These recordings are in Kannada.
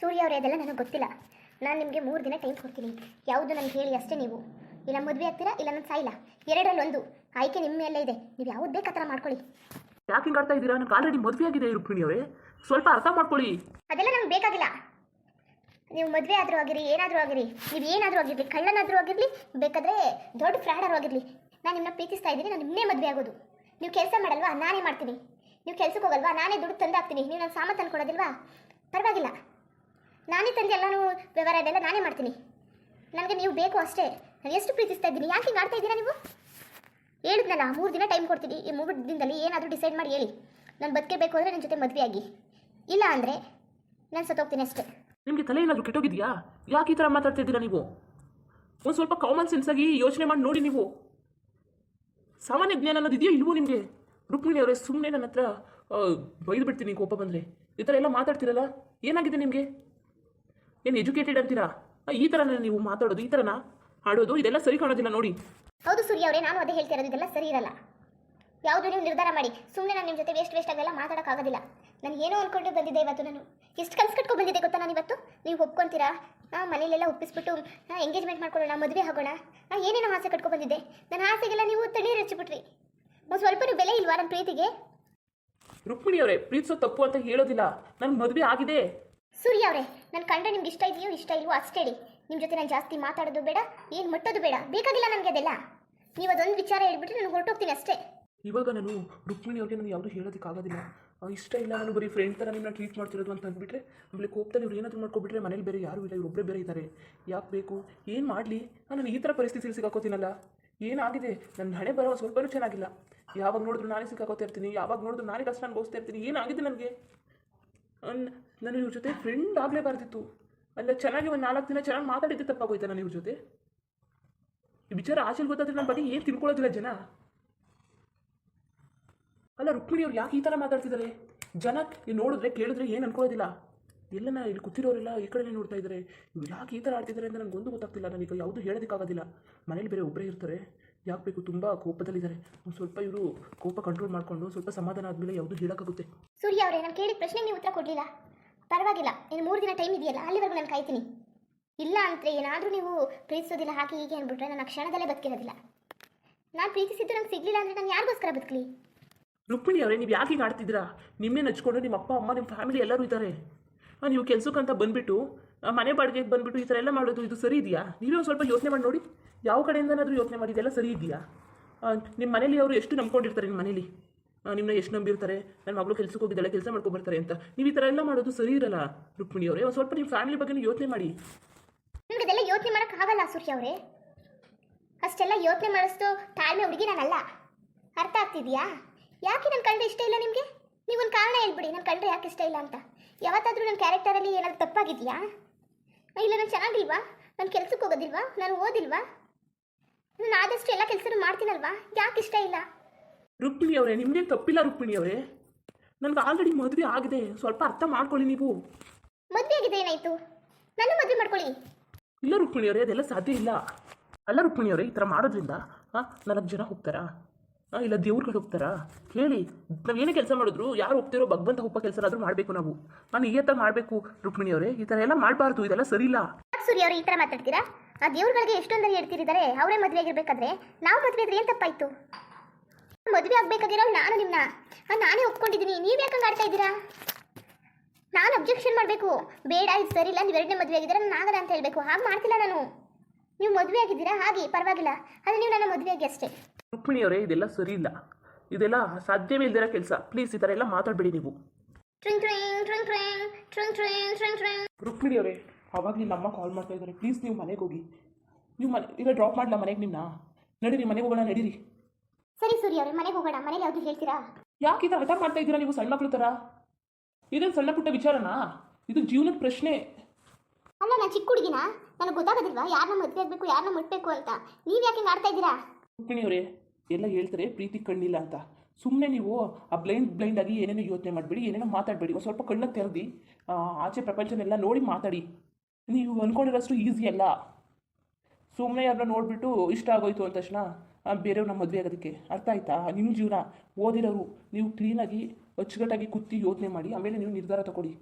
ಸೂರ್ಯ ಅವರೇ ಅದೆಲ್ಲ ನನಗೆ ಗೊತ್ತಿಲ್ಲ. ನಾನು ನಿಮಗೆ ಮೂರು ದಿನ ಟೈಮ್ ಕೊಡ್ತೀನಿ. ಯಾವುದು ನನಗೆ ಹೇಳಿ ಅಷ್ಟೇ ನೀವು. ಇಲ್ಲ ಮದುವೆ ಆಗ್ತೀರಾ? ಇಲ್ಲ ನಾನು ಸಾಯಿಲ್ಲ. ಎರಡರಲ್ಲಿ ಒಂದು. ಆಯ್ಕೆ ನಿಮ್ಮ ಮೇಲೆ ಇದೆ. ನೀವು ಯಾವ್ದು ಬೇಕು ಆ ಥರ ಮಾಡ್ಕೊಳ್ಳಿ. ಯಾಕೆ ಹಿಂಗಾಡ್ತಾ ಇದ್ದೀರಾ? ನನಗೆ ಆಲ್ರೆಡಿ ಮದುವೆ ಆಗಿದೆ ರುಕ್ಮಿಣಿ ಅವರೇ. ಸ್ವಲ್ಪ ಅರ್ಥ ಮಾಡ್ಕೊಳ್ಳಿ. ಅದೆಲ್ಲ ನಮ್ಗೆ ಬೇಕಾಗಿಲ್ಲ. ನೀವು ಮದುವೆ ಆದರೂ ಆಗಿರಿ ಏನಾದರೂ ಆಗಿರಿ ನೀವು ಏನಾದರೂ ಆಗಿರಲಿ ಕಳ್ಳನಾದರೂ ಆಗಿರಲಿ ಬೇಕಾದರೆ ದೊಡ್ಡ ಫ್ರಾಡರ್ ಆಗಿರಲಿ. ನಾನು ನಿಮ್ಮನ್ನ ಪ್ರೀತಿಸ್ತಾ ಇದ್ದೀನಿ ನಾನು ನಿಮ್ಮೇ ಮದುವೆ ಆಗೋದು. ನೀವು ಕೆಲಸ ಮಾಡಲ್ವಾ? ನಾನೇ ಮಾಡ್ತೀನಿ. ನೀವು ಕೆಲಸಕ್ಕೆ ಹೋಗಲ್ವಾ? ನಾನೇ ದುಡ್ಡು ತಂದು ಹಾಕ್ತೀನಿ ನೀವು ನಾನು ಸಾಮಾನು ತಂದು ಕೊಡೋದಿಲ್ವಾ? ಪರವಾಗಿಲ್ಲ. ನಾನೇ ತಂದೆ ಎಲ್ಲನೂ ವ್ಯವಹಾರ ಇದೆಲ್ಲ ನಾನೇ ಮಾಡ್ತೀನಿ. ನನಗೆ ನೀವು ಬೇಕು ಅಷ್ಟೇ. ನಾನು ಎಷ್ಟು ಪ್ರೀತಿಸ್ತಾ ಇದ್ದೀನಿ. ಯಾಕೆ ಹಿಂಗೆ ಆಡ್ತಾ ಇದ್ದೀರಾ ನೀವು? ಹೇಳಿದ್ನಲ್ಲ, ಮೂರು ದಿನ ಟೈಮ್ ಕೊಡ್ತೀನಿ. ಈ ಮೂರು ದಿನದಲ್ಲಿ ಏನಾದರೂ ಡಿಸೈಡ್ ಮಾಡಿ ಹೇಳಿ. ನಾನು ಬದುಕಬೇಕು ಅಂದರೆ ನನ್ನ ಜೊತೆ ಮದುವೆಯಾಗಿ. ಇಲ್ಲ ಅಂದರೆ ನಾನು ಸತ್ತೋಗ್ತೀನಿ ಅಷ್ಟೇ. ನಿಮಗೆ ತಲೆ ಏನಾದರೂ ಕೆಟ್ಟೋಗಿದೆಯಾ? ಯಾಕೆ ಈ ಥರ ಮಾತಾಡ್ತಾ ಇದ್ದೀರಾ ನೀವು? ಒಂದು ಸ್ವಲ್ಪ ಕಾಮನ್ ಸೆನ್ಸ್ ಆಗಿ ಯೋಚನೆ ಮಾಡಿ ನೋಡಿ ನೀವು. ಸಾಮಾನ್ಯ ಜ್ಞಾನ ಅನ್ನೋದು ಇದೆಯೋ ಇಲ್ವೋ ನಿಮಗೆ? ರುಕ್ಮಿಣಿ ಅವರೇ ಸುಮ್ಮನೆ ನನ್ನ ಹತ್ರ ಬೈದು ಬಿಡ್ತೀನಿ ಕೋಪ ಬಂದರೆ. ಈ ಥರ ಎಲ್ಲ ಮಾತಾಡ್ತಿರಲ್ಲ? ಏನಾಗಿದೆ ನಿಮಗೆ? ಏನು ಎಜುಕೇಟೆಡ್ ಅಂತೀರಾ? ಈ ಥರನೇ ನೀವು ಮಾತಾಡೋದು ಈ ಥರನಾ ಆಡೋದು ಇದೆಲ್ಲ ಸರಿ ಕಾಣೋದಿಲ್ಲ ನೋಡಿ. ಹೌದು ಸೂರ್ಯ ಅವರೇ ನಾನು ಅದೇ ಹೇಳ್ತಿರೋದು ಇದೆಲ್ಲ ಸರಿ ಇರಲ್ಲ. ಯಾವುದು ನೀವು ನಿರ್ಧಾರ ಮಾಡಿ. ಸುಮ್ಮನೆ ನಾನು ನಿಮ್ಮ ಜೊತೆ ವೇಸ್ಟ್ ವೇಸ್ಟ್ ಆಗೆಲ್ಲ ಮಾತಾಡೋಕ್ಕಾಗೋದಿಲ್ಲ ನಾನು ಏನೋ ಅಂದ್ಕೊಂಡು ಬಂದಿದ್ದೆ ಇವತ್ತು ನಾನು. ಎಷ್ಟು ಕನ್ಸು ಕಟ್ಕೊಂಡು ಬಂದಿದ್ದೆ ಗೊತ್ತಾ ನಾನು ಇವತ್ತು? ನೀವು ಒಪ್ಕೊಂತೀರಾ? ಹಾಂ ಮನೇಲೆಲ್ಲ ಒಪ್ಪಿಸ್ಬಿಟ್ಟು ನಾ ಎಂಗೇಜ್ಮೆಂಟ್ ಮಾಡ್ಕೊಳ್ಳೋಣ ಮದುವೆ ಆಗೋಣ. ಹಾಂ ಏನೇನೋ ಆಸೆ ಕಟ್ಕೊ ಬಂದಿದ್ದೆ. ನನ್ನ ಆಸೆಗೆಲ್ಲ ನೀವು ತಣ್ಣೀರು ಹಚ್ಚಿಬಿಟ್ರಿ. ಒಂದು ಸ್ವಲ್ಪನೂ ಬೆಲೆ ಇಲ್ವಾ ನನ್ನ ಪ್ರೀತಿಗೆ? ರುಕ್ಮಿಣಿ ಅವರೇ ಪ್ರೀತಿಸೋ ತಪ್ಪು ಅಂತ ಹೇಳೋದಿಲ್ಲ. ನನ್ನ ಮದುವೆ ಆಗಿದೆ. ಸೂರ್ಯ ಅವರೇ ನನ್ನ ಕಂಡ ನಿಮ್ಗೆ ಇಷ್ಟ ಇದೆಯೋ, ಇಷ್ಟ ಇಲ್ವೋ ಅಷ್ಟೇ ಹೇಳಿ. ನಿಮ್ಮ ಜೊತೆ ನಾನು ಜಾಸ್ತಿ ಮಾತಾಡೋದು ಬೇಡ, ಏನು ಮುಟ್ಟೋದು ಬೇಡ, ಬೇಕಾಗಿಲ್ಲ ನನಗೆ ಅದೆಲ್ಲ. ನೀವು ಅದೊಂದು ವಿಚಾರ ಹೇಳ್ಬಿಟ್ರೆ ನಾನು ಹೊರಟೋಗ್ತೀನಿ ಅಷ್ಟೇ. ಇವಾಗ ನಾನು ರುಕ್ಮಿಣಿ ಅವ್ರಿಗೆ ನಾನು ಯಾವುದೂ ಹೇಳೋದಕ್ಕಾಗೋದಿಲ್ಲ ಇಷ್ಟ ಇಲ್ಲ, ನಾನು ಬರೀ ಫ್ರೆಂಡ್ ಥರ ನಿಮ್ಮನ್ನ ಟ್ರೀಟ್ ಮಾಡ್ತಿರೋದು ಅಂತ ಅಂದ್ಬಿಟ್ರೆ, ಆಮೇಲೆ ಕೋಪದಲ್ಲಿ ಇವ್ರು ಏನಾದರೂ ಮಾಡ್ಕೊಬಿಟ್ರೆ ಮನೇಲಿ ಬೇರೆ ಯಾರೂ ಇಲ್ಲ ಇವ್ರೊಬ್ಬರೇ ಬೇರೆ ಇದ್ದಾರೆ ಯಾಕೆ ಬೇಕು? ಏನು ಮಾಡಲಿ? ನಾನು ಈ ಥರ ಪರಿಸ್ಥಿತಿಯಲ್ಲಿ ಸಿಕ್ಕಾಕೋತೀನಲ್ಲ. ಏನಾಗಿದೆ? ನನ್ನ ಹಣೆ ಬರೋ ಸ್ವಲ್ಪನೂ ಚೆನ್ನಾಗಿಲ್ಲ. ಯಾವಾಗ ನೋಡಿದ್ರು ನಾನೇ ಸಿಕ್ಕಾಕೋತಿರ್ತೀನಿ ಯಾವಾಗ ನೋಡಿದ್ರು ನಾನೇ ಕಷ್ಟ ಅನ್ಭವಿಸ್ತಾ ಇರ್ತೀನಿ, ಏನಾಗಿದೆ ನನಗೆ? ನಾನು ಇವ್ರ ಜೊತೆ ಫ್ರೆಂಡ್ ಆಗಲೇಬಾರ್ದಿತ್ತು ಅಲ್ಲ, ಚೆನ್ನಾಗಿ ಒಂದು ನಾಲ್ಕು ದಿನ ಚೆನ್ನಾಗಿ ಮಾತಾಡಿದ್ದೆ ತಪ್ಪಾಗೋಯ್ತಾ ನಾನು ಇವ್ರ ಜೊತೆ? ಈ ವಿಚಾರ ಆಚೆ ಗೊತ್ತಾದ್ರೆ ನನ್ನ ಬಗ್ಗೆ ಏನು ತಿಳ್ಕೊಳ್ಳೋದಿಲ್ಲ ಜನ? ಅಲ್ಲ, ರುಕ್ಮಿಣಿ ಅವ್ರು ಯಾಕೆ ಈ ಥರ ಮಾತಾಡ್ತಿದ್ದಾರೆ ಜನ ನೋಡಿದ್ರೆ ಕೇಳಿದ್ರೆ ಏನು ಅನ್ಕೊಳ್ಳೋದಿಲ್ಲ. ಎಲ್ಲನ ಇಲ್ಲಿ ಕೂತಿರೋರೆಲ್ಲ ಈ ಕಡೆ ನೋಡ್ತಾ ಇದ್ದಾರೆ ಇವ್ರು ಯಾಕೆ ಈ ಥರ ಆಡ್ತಿದ್ದಾರೆ ಅಂತ ನನಗೊಂದು ಗೊತ್ತಾಗ್ತಿಲ್ಲ. ನನಗೆ ಯಾವುದು ಹೇಳೋದಕ್ಕಾಗೋದಿಲ್ಲ. ಮನೇಲಿ ಬೇರೆ ಒಬ್ಬರೇ ಇರ್ತಾರೆ. ಯಾಕೆ ಬೇಕು? ತುಂಬ ಕೋಪದಲ್ಲಿದ್ದಾರೆ. ಸ್ವಲ್ಪ ಇವರು ಕೋಪ ಕಂಟ್ರೋಲ್ ಮಾಡಿಕೊಂಡು ಸ್ವಲ್ಪ ಸಮಾಧಾನ ಆದಮೇಲೆ ಯಾವುದು ಹೇಳೋಕ್ಕಾಗುತ್ತೆ? ಸೂರ್ಯ ಅವರೇ ನಾನು ಕೇಳಿದ ಪ್ರಶ್ನೆ ನೀವು ಉತ್ತರ ಕೊಡಲಿಲ್ಲ. ಪರವಾಗಿಲ್ಲ. ಇನ್ನು ಮೂರು ದಿನ ಟೈಮ್ ಇದೆಯಲ್ಲ ಅಲ್ಲಿವರೆಗೂ ನಾನು ಕಾಯ್ತೀನಿ. ಇಲ್ಲ ಅಂದರೆ ಏನಾದರೂ ನೀವು ಪ್ರೀತಿಸೋದಿಲ್ಲ ಹಾಗೆ ಹೀಗೆ ಅಂದ್ಬಿಟ್ರೆ ನಾನು ಕ್ಷಣದಲ್ಲೇ ಬದುಕಿರೋದಿಲ್ಲ. ನಾನು ಪ್ರೀತಿಸಿದ್ದು ನಂಗೆ ಸಿಗಲಿಲ್ಲ ಅಂದರೆ ನಾನು ಯಾರಿಗೋಸ್ಕರ ಬದುಕಲಿ? ರುಕ್ಮಿಣಿ ಅವರೇ ನೀವು ಯಾಕೆ ಹೀಗೆ ಆಡ್ತಿದ್ದೀರಾ? ನಿಮ್ಮನ್ನೇ ನಚ್ಕೊಂಡು ನಿಮ್ಮ ಅಪ್ಪ ಅಮ್ಮ ನಿಮ್ಮ ಫ್ಯಾಮಿಲಿ ಎಲ್ಲರೂ ಇದ್ದಾರೆ. ನಾನು ನೀವು ಕೆಲಸಕ್ಕಂತ ಬಂದುಬಿಟ್ಟು ಮನೆ ಬಾಡಿಗೆ ಬಂದುಬಿಟ್ಟು ಈ ಥರ ಎಲ್ಲ ಮಾಡೋದು ಇದು ಸರಿ ಇದೆಯಾ? ನೀವೇ ಒಂದು ಸ್ವಲ್ಪ ಯೋಚನೆ ಮಾಡಿ ನೋಡಿ. ಯಾವ ಕಡೆಯಿಂದನಾದರೂ ಯೋಚನೆ ಮಾಡಿ, ಇದೆಲ್ಲ ಸರಿ ಇದೆಯಾ? ನಿಮ್ಮ ಮನೇಲಿ ಅವರು ಎಷ್ಟು ನಂಬ್ಕೊಂಡಿರ್ತಾರೆ ನಿಮ್ಮ ಮನೇಲಿ? ನಿಮ್ಮನ್ನ ಎಷ್ಟು ನಂಬಿರ್ತಾರೆ? ನನ್ನ ಮಗಳು ಕೆಲಸಕ್ಕೆ ಹೋಗಿದ್ದಾಳೆ, ಕೆಲಸ ಮಾಡ್ಕೊಬರ್ತಾರೆ ಅಂತ. ನೀವು ಈ ಥರ ಎಲ್ಲ ಮಾಡೋದು ಸರಿ ಇರಲ್ಲ, ರುಕ್ಮಿಣಿ ಅವರೇ. ಒಂದು ಸ್ವಲ್ಪ ನಿಮ್ಮ ಫ್ಯಾಮಿಲಿ ಬಗ್ಗೆ ಯೋಚನೆ ಮಾಡಿ. ನಿಮ್ಗದೆಲ್ಲ ಯೋಚನೆ ಮಾಡೋಕ್ಕಾಗಲ್ಲ ಸೂರ್ಯ ಅವರೇ. ಅಷ್ಟೆಲ್ಲ ಯೋಚನೆ ಮಾಡಿಸ್ತು ತಾಳ್ಮೆ ಹುಡುಗಿ ನಾನಲ್ಲ. ಅರ್ಥ ಆಗ್ತಿದೆಯಾ? ಯಾಕೆ ನನ್ನ ಕಂಡ್ರೆ ಇಷ್ಟ ಇಲ್ಲ ನಿಮಗೆ? ನೀವೊಂದು ಕಾರಣ ಹೇಳ್ಬಿಡಿ ನನ್ನ ಕಂಡ್ರೆ ಯಾಕೆ ಇಷ್ಟ ಇಲ್ಲ ಅಂತ. ಯಾವತ್ತಾದರೂ ನನ್ನ ಕ್ಯಾರೆಕ್ಟರಲ್ಲಿ ಏನಾದರೂ ತಪ್ಪಾಗಿದೆಯಾ? ಇಲ್ಲ ನಾನು ಚೆನ್ನಾಗಿಲ್ವಾ? ನಾನು ಕೆಲ್ಸಕ್ಕೆ ಹೋಗೋದಿಲ್ವಾ? ನಾನು ಓದಿಲ್ವಾ? ನಾನು ಆದಷ್ಟು ಎಲ್ಲ ಕೆಲಸನೂ ಮಾಡ್ತೀನಲ್ವಾ? ಯಾಕೆ ಇಷ್ಟ ಇಲ್ಲ? ರುಕ್ಮಿಣಿ ಅವರೇ ನಿಮ್ಮದೇ ತಪ್ಪಿಲ್ಲ ರುಕ್ಮಿಣಿ ಅವರೇ. ನನಗೆ ಆಲ್ರೆಡಿ ಮದುವೆ ಆಗಿದೆ. ಸ್ವಲ್ಪ ಅರ್ಥ ಮಾಡ್ಕೊಳ್ಳಿ ನೀವು. ಮದುವೆ ಆಗಿದೆ ಏನಾಯ್ತು? ನಾನು ಮದುವೆ ಮಾಡ್ಕೊಳ್ಳಿ. ಇಲ್ಲ ರುಕ್ಮಿಣಿ ಅವರೇ ಅದೆಲ್ಲ ಸಾಧ್ಯ ಇಲ್ಲ. ಅಲ್ಲ ರುಕ್ಮಿಣಿ ಅವರೇ ಈ ಥರ ಮಾಡೋದ್ರಿಂದ ಹಾಂ ನಾಲ್ಕು ಜನ ಹೋಗ್ತಾರಾ? ಇಲ್ಲ, ದೇವ್ರುಗಳು ಹೋಗ್ತಾರಾ ಹೇಳಿ, ನಾವು ಏನೇ ಕೆಲಸ ಮಾಡಿದ್ರು, ಯಾರು ಹೋಗ್ತಿರೋ ಭಗವಂತ ಕೆಲಸ ಕೆಲಸನಾದ್ರೂ ಮಾಡಬೇಕು ನಾವು. ನಾನು ನಿಯತ್ತಾಗಿ ಮಾಡಬೇಕು, ರುಕ್ಮಿಣಿ ಅವರೇ. ಈ ಥರ ಎಲ್ಲ ಮಾಡಬಾರ್ದು, ಇದೆಲ್ಲ ಸರಿ ಇಲ್ಲ ಯಾಕೆ ಸೂರ್ಯ ಅವರು ಈ ಥರ ಮಾತಾಡ್ತೀರಾ? ಆ ದೇವ್ರುಗಳಿಗೆ ಎಷ್ಟೊಂದರೆ ಹೇಳ್ತಿದ್ದಾರೆ ಅವರೇ ಮದುವೆ ಆಗಿರ್ಬೇಕಾದ್ರೆ ನಾವು ಮದುವೆ ಆದ್ರೆ ಏನು ತಪ್ಪಾಯ್ತು? ಮದುವೆ ಆಗ್ಬೇಕಾಗಿರೋ ನಾನು ನಿಮ್ಮನ್ನ ನಾನೇ ಒಪ್ಕೊಂಡಿದ್ದೀನಿ ನೀವು ಯಾಕೆ ಮಾಡ್ತಾ ಇದ್ದೀರಾ? ನಾನು ಅಬ್ಜೆಕ್ಷನ್ ಮಾಡಬೇಕು. ಬೇಡ, ಇದು ಸರಿ ಇಲ್ಲ ನೀವು ಎರಡನೇ ಮದುವೆ ಆಗಿದ್ದೀರಾ, ನಾನು ಆಗಲ್ಲ ಅಂತ ಹೇಳಬೇಕು. ಹಾಗೆ ಮಾಡ್ತಿಲ್ಲ ನಾನು. ನೀವು ಮದುವೆ ಆಗಿದ್ದೀರಾ? ಹಾಗೆ, ಪರವಾಗಿಲ್ಲ. ಆದರೆ ನೀವು ನನ್ನ ಮದುವೆ ಆಗಿ ಅಷ್ಟೇ. ರುಕ್ಮಿಣಿಯವರೇ ಇದೆಲ್ಲ ಸರಿ ಇಲ್ಲ. ಇದೆಲ್ಲ ಸಾಧ್ಯವೇ ಇಲ್ದಿರೋ ಕೆಲಸ. ಪ್ಲೀಸ್ ಈ ಥರ ಎಲ್ಲ ಮಾತಾಡಬೇಡಿ ನೀವು. ರುಕ್ಮಿಣಿಯವರೇ ನಿಮ್ಮ ಅಮ್ಮ ಕಾಲ್ ಮಾಡ್ತಾ ಇದ್ದಾರೆ. ಪ್ಲೀಸ್ ನೀವು ಮನೆಗೆ ಹೋಗಿ. ನೀವು ಮನೆ ಈಗ ಡ್ರಾಪ್ ಮಾಡಲ ಮನೆಗೆ ನಿಮ್ಮನ್ನ ನಡೀರಿ ಮನೆಗೆ ಹೋಗೋಣ ನಡೀರಿ. ಸರಿ ಸರಿ ಅವರೇ ಮನೆಗೆ ಹೋಗೋಣ. ಮನೇಲಿ ಯಾವುದು ಹೇಳ್ತೀರಾ? ಯಾಕೆ ಈ ಥರ ಹಠ ಮಾಡ್ತಾ ಇದ್ದೀರಾ ನೀವು ಸಣ್ಣ ಮಕ್ಕಳು ಥರ ಇದೇನು ಸಣ್ಣ ಪುಟ್ಟ ವಿಚಾರನಾ? ಇದು ಜೀವನದ ಪ್ರಶ್ನೆ. ಅಲ್ಲ ನಾನು ಚಿಕ್ಕ ಹುಡುಗಿನ? ನನಗೆ ಗೊತ್ತಾಗೋದಿಲ್ವಾ? ಯಾರನ್ನ ಮದುವೆ ಆಗಬೇಕು ಯಾರನ್ನ ಮುಟ್ಟಬೇಕು ಅಂತ. ನೀವು ಯಾಕೆ ಮಾಡ್ತಾ ಆಡ್ತಾ ಇದ್ದೀರಾ? ರುಕ್ಮಿಣಿಯವರೇ ಎಲ್ಲ ಹೇಳ್ತಾರೆ, ಪ್ರೀತಿ ಕಣ್ಣಿಲ್ಲ ಅಂತ. ಸುಮ್ಮನೆ ನೀವು ಆ ಬ್ಲೈಂಡ್ ಬ್ಲೈಂಡ್ ಆಗಿ ಏನೇನೋ ಯೋಚನೆ ಮಾಡಬೇಡಿ, ಏನೇನೋ ಮಾತಾಡಬೇಡಿ. ಒಂದು ಸ್ವಲ್ಪ ಕಣ್ಣ ತೆರೆದಿ ಆಚೆ ಪ್ರಪಂಚನೆಲ್ಲ ನೋಡಿ ಮಾತಾಡಿ. ನೀವು ಅಂದ್ಕೊಂಡಿರೋಷ್ಟು ಈಸಿ ಅಲ್ಲ. ಸುಮ್ಮನೆ ಯಾರನ್ನ ನೋಡಿಬಿಟ್ಟು ಇಷ್ಟ ಆಗೋಯ್ತು ಅಂದ ತಕ್ಷಣ ಬೇರೆಯವ್ರನ್ನ ಮದುವೆ ಆಗೋದಕ್ಕೆ. ಅರ್ಥ ಆಯ್ತಾ? ನಿಮ್ಮ ಜೀವನ. ಓದಿರೋರು, ನೀವು ಕ್ಲೀನಾಗಿ ಅಚ್ಚುಕಟ್ಟಾಗಿ ಕುತ್ತಿ ಯೋಚನೆ ಮಾಡಿ, ಆಮೇಲೆ ನೀವು ನಿರ್ಧಾರ ತಗೊಳ್ಳಿ.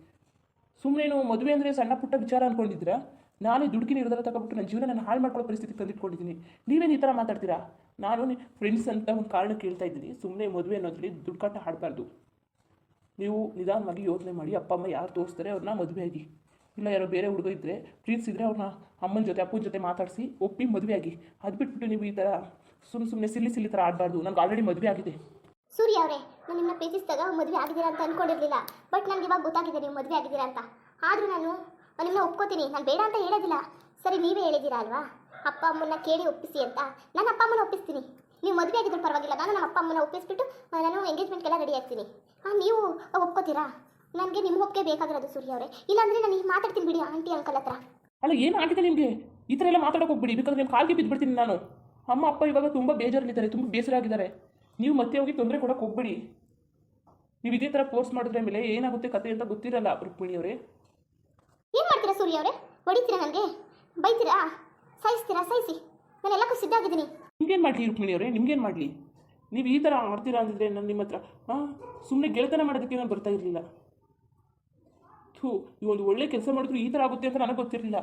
ಸುಮ್ಮನೆ ನೀವು ಮದುವೆ ಅಂದರೆ ಸಣ್ಣ ಪುಟ್ಟ ವಿಚಾರ ಅಂದ್ಕೊಂಡಿದ್ದೀರಾ ನಾನೇ ದುಡುಕಿ ನಿರ್ಧಾರ ತಗೊಬಿಟ್ಟು ನನ್ನ ಜೀವನ ನಾನು ಹಾಳು ಮಾಡ್ಕೊಳ್ಳೋ ಪರಿಸ್ಥಿತಿ ತಂದಿಟ್ಕೊಂಡಿದ್ದೀನಿ. ನೀವೇನು ಈ ಥರ ಮಾತಾಡ್ತೀರಾ? ನಾನು ಫ್ರೆಂಡ್ಸ್ ಅಂತ ಒಂದು ಕಾರಣ ಕೇಳ್ತಾ ಇದ್ದೀನಿ. ಸುಮ್ಮನೆ ಮದುವೆ ಅನ್ನೋದ್ರಲ್ಲಿ ದುಡ್ಕಾಟ ಹಾಡಬಾರ್ದು. ನೀವು ನಿಧಾನವಾಗಿ ಯೋಚನೆ ಮಾಡಿ, ಅಪ್ಪ, ಅಮ್ಮ ಯಾರು ತೋರಿಸ್ತಾರೆ ಅವ್ರನ್ನ ಮದುವೆ ಆಗಿ. ಇಲ್ಲ, ಯಾರೋ ಬೇರೆ ಹುಡುಗ ಇದ್ದರೆ ಪ್ರೀತಿಸಿದ್ರೆ ಅವ್ರನ್ನ ಅಮ್ಮನ ಜೊತೆ, ಅಪ್ಪನ ಜೊತೆ ಮಾತಾಡಿಸಿ, ಒಪ್ಪಿ ಮದುವೆ ಆಗಿ. ಅದು ಬಿಟ್ಬಿಟ್ಟು ನೀವು ಈ ಥರ ಸುಮ್ಮನೆ ಸುಮ್ಮನೆ ಸಿಲ್ಲಿ ಸಿಲ್ಲಿ ಥರ ಆಡಬಾರ್ದು. ನನಗೆ ಆಲ್ರೆಡಿ ಮದುವೆ ಆಗಿದೆ. ಸೂರ್ಯ ಅವರೇ, ನಾನು ನಿಮ್ಮನ್ನ ಪ್ರೀತಿಸಿದಾಗ ಮದುವೆ ಆಗಿದ್ದೀರಾ ಅಂತ ಅಂದ್ಕೊಂಡಿರಲಿಲ್ಲ ಬಟ್ ನನಗೆ ಇವಾಗ ಗೊತ್ತಾಗಿದೆ ನೀವು ಮದುವೆ ಆಗಿದ್ದೀರಾ ಅಂತ. ಆದರೂ ನಾನು ನಿಮ್ಮನ್ನ ಒಪ್ಕೋತೀನಿ. ನಾನು ಬೇಡ ಅಂತ ಹೇಳೋದಿಲ್ಲ. ಸರಿ, ನೀವೇ ಹೇಳಿದ್ದೀರಾ ಅಲ್ವಾ? ಅಪ್ಪ ಅಮ್ಮನ್ನ ಕೇಳಿ ಒಪ್ಪಿಸಿ ಅಂತ. ನಾನು ಅಪ್ಪ ಅಮ್ಮನ ಒಪ್ಪಿಸ್ತೀನಿ. ನೀವು ಮದುವೆ ಆಗಿದ್ರು ಪರವಾಗಿಲ್ಲ. ನಾನು ನಮ್ಮ ಅಪ್ಪ ಅಮ್ಮನ ಒಪ್ಪಿಸ್ಬಿಟ್ಟು ನಾನು ಎಂಗೇಜ್ಮೆಂಟ್ಗೆಲ್ಲ ರೆಡಿ ಆಗ್ತೀನಿ. ಹಾಂ ನೀವು ಒಪ್ಕೋತೀರಾ? ನನಗೆ ನಿಮ್ಮ ಒಪ್ಪಿಗೆ ಬೇಕಾಗಿರೋದು ಸೂರ್ಯ ಅವರೇ. ಇಲ್ಲಾಂದರೆ ನಾನು ಈಗ ಮಾತಾಡ್ತೀನಿ ಬಿಡಿ, ಆಂಟಿ ಅಂಕಲ್ ಹತ್ರ. ಅಲ್ಲ, ಏನು ಆಗಿದೆ ನಿಮಗೆ? ಈ ಥರ ಎಲ್ಲ ಮಾತಾಡೋಕೆ ಹೋಗ್ಬಿಡಿ. ಬಿಕಾಸ್ ನಿಮ್ಮ ಕಾಲಿಗೆ ಬಿದ್ದುಬಿಡ್ತೀನಿ ನಾನು. ಅಮ್ಮ, ಅಪ್ಪ ಇವಾಗ ತುಂಬ ಬೇಜಾರಲ್ಲಿದ್ದಾರೆ, ತುಂಬ ಬೇಸರ ಆಗಿದ್ದಾರೆ ನೀವು ಮತ್ತೆ ಹೋಗಿ ತೊಂದರೆ ಕೊಡೋಕೆ ಹೋಗ್ಬೇಡಿ. ನೀವು ಇದೇ ಥರ ಫೋರ್ಸ್ ಮಾಡಿದ್ರೆ ಮೇಲೆ ಏನಾಗುತ್ತೆ ಕತೆ ಅಂತ ಗೊತ್ತಿರಲ್ಲ, ರುಕ್ಮಿಣಿ ಅವರೇ. ಏನು ಮಾಡ್ತೀರಾ ಸೂರ್ಯ ಅವರೇ ಹೊಡಿತೀರಾ ನನಗೆ ಬೈತೀರಾ? ಸಾಯಿಸ್ತೀರಾ? ಸಾಯಿಸಿ. ನಾನು ಎಲ್ಲಕ್ಕೂ ಸಿದ್ಧ ಆಗಿದ್ದೀನಿ. ನಿಮ್ಗೇನು ಮಾಡಲಿ ರುಕ್ಮಿಣಿ ಅವರೇ? ನಿಮ್ಗೇನು ಮಾಡಲಿ? ನೀವು ಈ ಥರ ಆಡ್ತೀರಾ ಅಂದಿದ್ರೆ ನಾನು ನಿಮ್ಮ ಹತ್ರ ಹಾಂ ಸುಮ್ಮನೆ ಗೆಳೆತನ ಮಾಡೋದಕ್ಕೆ ನಾನು ಬರ್ತಾ ಇರಲಿಲ್ಲ. ಥೂ ಈ ಒಂದು ಒಳ್ಳೆ ಕೆಲಸ ಮಾಡಿದ್ರು ಈ ಥರ ಆಗುತ್ತೆ ಅಂತ ನನಗೆ ಗೊತ್ತಿರಲಿಲ್ಲ.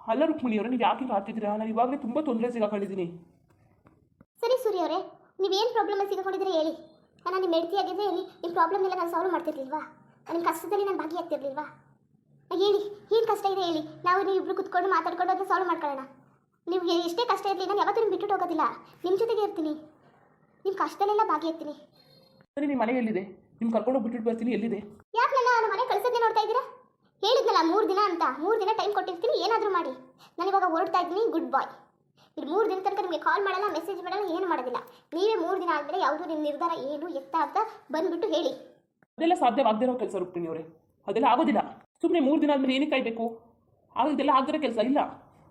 ಅಲ್ಲ ರುಕ್ಮಿಣಿ ಅವರೇ ನೀವು ಯಾಕೆ ಆಡ್ತಿದ್ದೀರಾ? ನಾನು ಇವಾಗಲೇ ತುಂಬ ತೊಂದರೆ ಸಿಗಾಕೊಂಡಿದ್ದೀನಿ. ಸರಿ ಸೂರ್ಯ ಅವರೇ ನೀವೇನು ಪ್ರಾಬ್ಲಮಲ್ಲಿ ಸಿಗಾಕೊಂಡಿದ್ರೆ ಹೇಳಿ. ನಾನು ನಿಮ್ಮ ಹೆಂಡತಿ ಆಗಿದ್ರೆ ಹೇಳಿ ನಿಮ್ಮ ಪ್ರಾಬ್ಲಮ್ ಎಲ್ಲ ನಾನು ಸಾಲ್ವ್ ಮಾಡ್ತಿರ್ಲಿಲ್ವಾ? ನಿಮ್ಮ ಕಷ್ಟದಲ್ಲಿ ನಾನು ಭಾಗಿಯಾಗ್ತಿರ್ಲಿಲ್ವಾ? ಹೇಳಿ ಏನು ಕಷ್ಟ ಇದೆ ಹೇಳಿ? ನಾವು ನೀವಿಬ್ರು ಕುತ್ಕೊಂಡು ಮಾತಾಡ್ಕೊಂಡು ಅದನ್ನ ಸಾಲ್ವ್ ಮಾಡ್ಕೊಳ್ಳೋಣ. ನಿಮಗೆ ಎಷ್ಟೇ ಕಷ್ಟ ಇರಲಿ ನಾನು ಯಾವತ್ತೂ ಬಿಟ್ಟು ಹೋಗೋದಿಲ್ಲ. ನಿಮ್ಮ ಜೊತೆಗೆ ಇರ್ತೀನಿ. ನಿಮ್ಮ ಕಷ್ಟದಲ್ಲೆಲ್ಲ ಭಾಗಿಯಾಗ್ತೀನಿ. ಸರಿ ನಿಮ್ಮ ಮನೆ ಎಲ್ಲಿದೆ? ನಿಮ್ಮ ಕರ್ಕೊಂಡು ಬಿಟ್ಟು ಬರ್ತೀನಿ ಎಲ್ಲಿದೆ? ಯಾಕೆ ನನ್ನ ನಾನು ಮನೆ ಕಳಿಸೋದೇ ನೋಡ್ತಾ ಇದ್ದೀರಾ? ಹೇಳಿದ್ನಲ್ಲ ಮೂರು ದಿನ ಅಂತ. ಮೂರು ದಿನ ಟೈಮ್ ಕೊಟ್ಟಿರ್ತೀನಿ ಏನಾದರೂ ಮಾಡಿ. ನಾನು ಇವಾಗ ಹೊರಡ್ತಾ ಇದ್ದೀನಿ ಗುಡ್ ಬಾಯ್ ಇದು ಮೂರು ದಿನ ತನಕ ನಿಮಗೆ ಕಾಲ್ ಮಾಡಲ್ಲ ಮೆಸೇಜ್ ಮಾಡಲ್ಲ ಏನು ಮಾಡೋದಿಲ್ಲ. ನೀವೇ ಮೂರು ದಿನ ಆದಮೇಲೆ ಯಾವುದು ನಿಮ್ಮ ನಿರ್ಧಾರ ಏನು ಎತ್ತ ಅಂತ ಬಂದುಬಿಟ್ಟು ಹೇಳಿ. ಅದೆಲ್ಲ ಸಾಧ್ಯವಾಗದೇ ಇರೋ ಕೆಲಸ ರುಕ್ಮಿಣಿ ಅವರೇ. ಅದೆಲ್ಲ ಆಗೋದಿಲ್ಲ. ಸುಮ್ಮನೆ ಮೂರು ದಿನ ಆದ್ಮೇಲೆ ಏನಕ್ಕೆ ಕಾಯಬೇಕು? ಆಗ ಇದೆಲ್ಲ ಆಗದಿರೋ ಕೆಲಸ. ಇಲ್ಲ,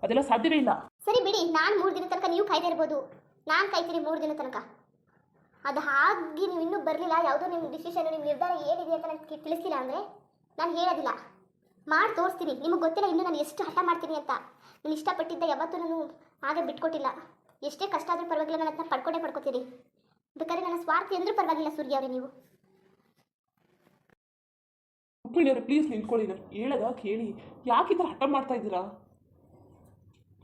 ಅದೆಲ್ಲ ಸಾಧ್ಯವೇ ಇಲ್ಲ. ಸರಿ ಬಿಡಿ, ನಾನು ಮೂರು ದಿನ ತನಕ ನೀವು ಕಾಯ್ತಾ ಇರ್ಬೋದು. ನಾನು ಕಾಯ್ತೀನಿ ಮೂರು ದಿನ ತನಕ. ಅದು ಹಾಗೆ ನೀವು ಇನ್ನೂ ಬರಲಿಲ್ಲ, ಯಾವುದೋ ನಿಮ್ಮ ಡಿಸಿಷನ್ ನಿಮ್ಮ ನಿರ್ಧಾರ ಏನಿದೆ ಅಂತ ನನಗೆ ತಿಳಿಸಿಲ್ಲ ಅಂದರೆ ನಾನು ಹೇಳೋದಿಲ್ಲ. ಮಾಡಿ ತೋರಿಸ್ತೀನಿ. ನಿಮಗೆ ಗೊತ್ತಿಲ್ಲ ಇನ್ನೂ ನಾನು ಎಷ್ಟು ಹಠ ಮಾಡ್ತೀನಿ ಅಂತ. ನಾನು ಇಷ್ಟಪಟ್ಟಿದ್ದ ಯಾವತ್ತೂ ನಾನು ಹಾಗೆ ಬಿಟ್ಕೊಟ್ಟಿಲ್ಲ. ಎಷ್ಟೇ ಕಷ್ಟ ಆದರೂ ಪರವಾಗಿಲ್ಲ, ನಾನು ಹತ್ರ ಪಡ್ಕೊಂಡೇ ಪಡ್ಕೊತೀರಿ ಬೇಕಾದ್ರೆ ನನ್ನ ಸ್ವಾರ್ಥಿ ಅಂದರೂ ಪರವಾಗಿಲ್ಲ, ಸೂರ್ಯ ಅವರೇ ನೀವು. ಅವರೇ ಪ್ಲೀಸ್ ನಿಂತ್ಕೊಳ್ಳಿ ನಾನು ಹೇಳದ ಕೇಳಿ. ಯಾಕೆ ಈ ಥರ ಹಠ ಮಾಡ್ತಾ ಇದ್ದೀರಾ?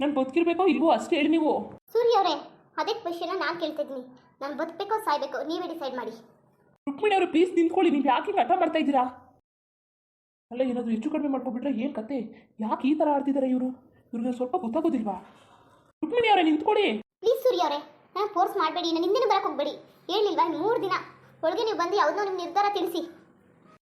ನಾನು ಬದುಕಿರ್ಬೇಕೋ ಇಲ್ವೋ ಅಷ್ಟೇ ಹೇಳಿ ನೀವು. ಸೂರ್ಯ ಅವರೇ ಅದೇ ಕ್ವೆಶನ್ ನಾನು ಕೇಳ್ತಾ ಇದ್ದೀನಿ. ನಾನು ಬದುಕಬೇಕೋ ಸಾಯ್ಬೇಕೋ ನೀವೇ ಡಿಸೈಡ್ ಮಾಡಿ. ರುಕ್ಮಿಣಿ ಅವರು ಪ್ಲೀಸ್ ನಿಂತ್ಕೊಳ್ಳಿ ನೀವು ಯಾಕೆ ಹಿಂಗೆ ಹಠ ಮಾಡ್ತಾ ಇದ್ದೀರಾ? ಅಲ್ಲ ಏನಾದರೂ ಹೆಚ್ಚು ಕಡಿಮೆ ಮಾಡ್ಕೊಬಿಟ್ರೆ ಏನು ಕತೆ? ಯಾಕೆ ಈ ಥರ ಆಡ್ತಿದ್ದಾರೆ ಇವರು? ಇವ್ರಿಗೆ ಸ್ವಲ್ಪ ಗೊತ್ತಾಗೋದಿಲ್ವಾ? ರುಕ್ಮಿಣಿ ಅವರೇ ನಿಂತ್ಕೊಳ್ಳಿ. ಪ್ಲೀಸ್ ಸೂರ್ಯ ಅವರೇ ನಾನು ಫೋರ್ಸ್ ಮಾಡಬೇಡಿ ನಾನು ಹಿಂದಿನ ಬರಕ್ಕೆ ಹೋಗಬೇಡಿ. ಹೇಳಿಲ್ವಾ ಮೂರು ದಿನ ಒಳಗೆ ನೀವು ಬಂದು ಯಾವುದೋ ನಿಮ್ಮ ನಿರ್ಧಾರ ತಿಳಿಸಿ.